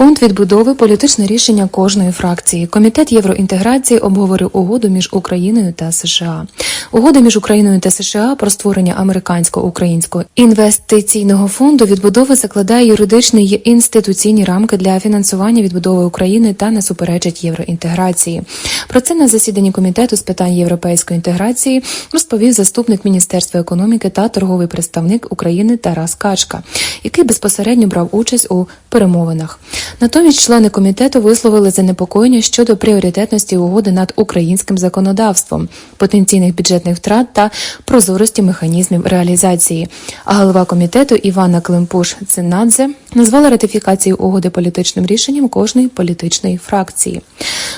Фонд відбудови політичне рішення кожної фракції. Комітет євроінтеграції обговорив угоду між Україною та США. Угода між Україною та США про створення американсько-українського інвестиційного фонду відбудови закладає юридичні й інституційні рамки для фінансування відбудови України та не суперечить євроінтеграції. Про це на засіданні комітету з питань європейської інтеграції розповів заступник Міністерства економіки та торговий представник України Тарас Качка, який безпосередньо брав участь у перемовинах. Натомість члени комітету висловили занепокоєння щодо пріоритетності угоди над українським законодавством, потенційних бюджетних втрат та прозорості механізмів реалізації. А голова комітету Івана Климпуш Цинадзе назвала ратифікацію угоди політичним рішенням кожної політичної фракції.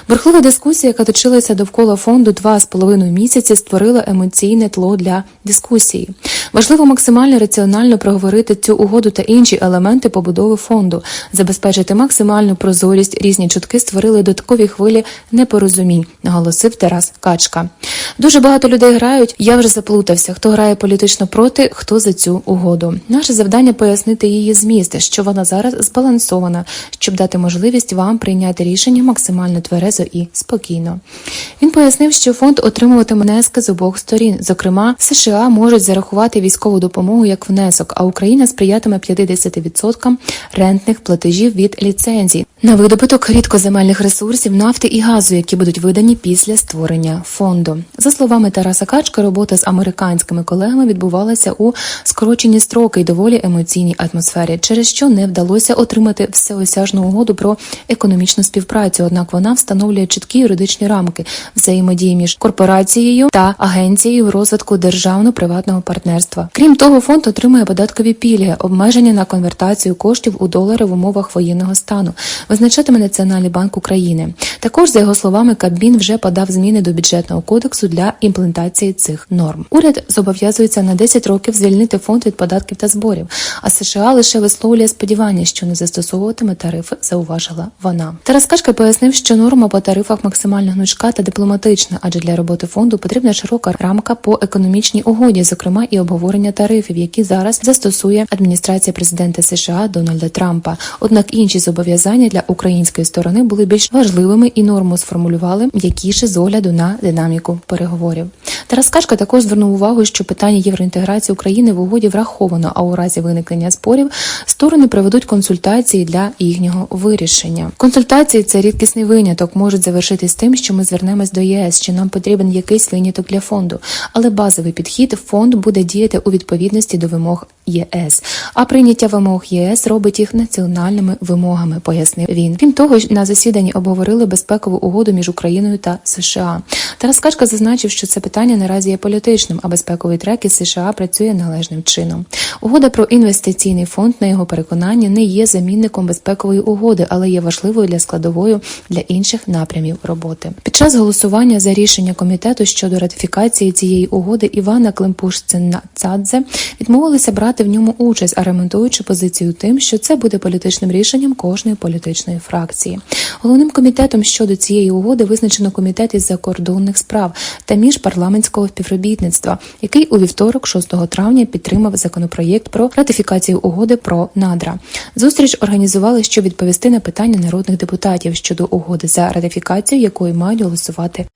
Бурхлива дискусія, яка точилася довкола фонду два з половиною місяці, створила емоційне тло для дискусії. Важливо максимально раціонально проговорити цю угоду та інші елементи побудови фонду, забезпечити максимальну прозорість. Різні чутки створили додаткові хвилі непорозумінь, наголосив Тарас Качка. Дуже багато людей грають. Я вже заплутався. Хто грає політично проти, хто за цю угоду. Наше завдання пояснити її зміст, що вона зараз збалансована, щоб дати можливість вам прийняти рішення максимально тверезо і спокійно. Він пояснив, що фонд отримуватиме внески з обох сторін. Зокрема, США можуть зарахувати військову допомогу як внесок, а Україна сприятиме 50% рентних платежів від ліцензій на видобуток рідкоземельних ресурсів нафти і газу, які будуть видані після створення фонду. За словами Тараса Качка, робота з американськими колегами відбувалася у скорочені строки й доволі емоційній атмосфері, через що не вдалося отримати всеосяжну угоду про економічну співпрацю. Однак вона встановлює чіткі юридичні рамки взаємодії між корпорацією та агенцією розвитку державно-приватного партнерства. Крім того, фонд отримує податкові пільги, обмеження на конвертацію коштів у долари в умовах воєнного стану. Визначатиме Національний банк України. Також за його словами, Кабмін вже подав зміни до бюджетного кодексу для імплементації цих норм. Уряд зобов'язується на 10 років звільнити фонд від податків та зборів. А США лише висловлює сподівання, що не застосовуватиме тарифи, зауважила вона. Тарас Кашка пояснив, що норма по тарифах максимально гнучка та дипломатична, адже для роботи фонду потрібна широка рамка по економічній угоді, зокрема і обговорення тарифів, які зараз застосує адміністрація президента США Дональда Трампа. Однак інші зобов'язання для української сторони були більш важливими і норму сформулювали м'якіше з огляду на динаміку переговорів. Тарас Кашка також звернув увагу, що питання євроінтеграції України в угоді враховано, а у разі виникнення спорів сторони проведуть консультації для їхнього вирішення. Консультації це рідкісний виняток, можуть завершитись тим, що ми звернемось до ЄС, що нам потрібен якийсь виняток для фонду, але базовий підхід фонд буде діяти у відповідності до вимог ЄС. А прийняття вимог ЄС робить їх національними вимогами, пояснив він. Крім того, на засіданні обговорили безпекову угоду між Україною та США. Тарас Качка зазначив, що це питання наразі є політичним, а безпековий трек із США працює належним чином. Угода про інвестиційний фонд, на його переконання, не є замінником безпекової угоди, але є важливою для складовою для інших напрямів роботи. Під час голосування за рішення комітету щодо ратифікації цієї угоди Івана Климпуш Цадзе відмовилися брати в ньому участь, аргументуючи позицію тим, що це буде політичним рішенням кожної політичної фракції. Головним комітетом щодо цієї угоди визначено комітет із закордонних справ та міжпарламентського співробітництва, який у вівторок, 6 травня, підтримав законопроєкт про ратифікацію угоди про надра. Зустріч організували, щоб відповісти на питання народних депутатів щодо угоди за ратифікацію, якої мають голосувати.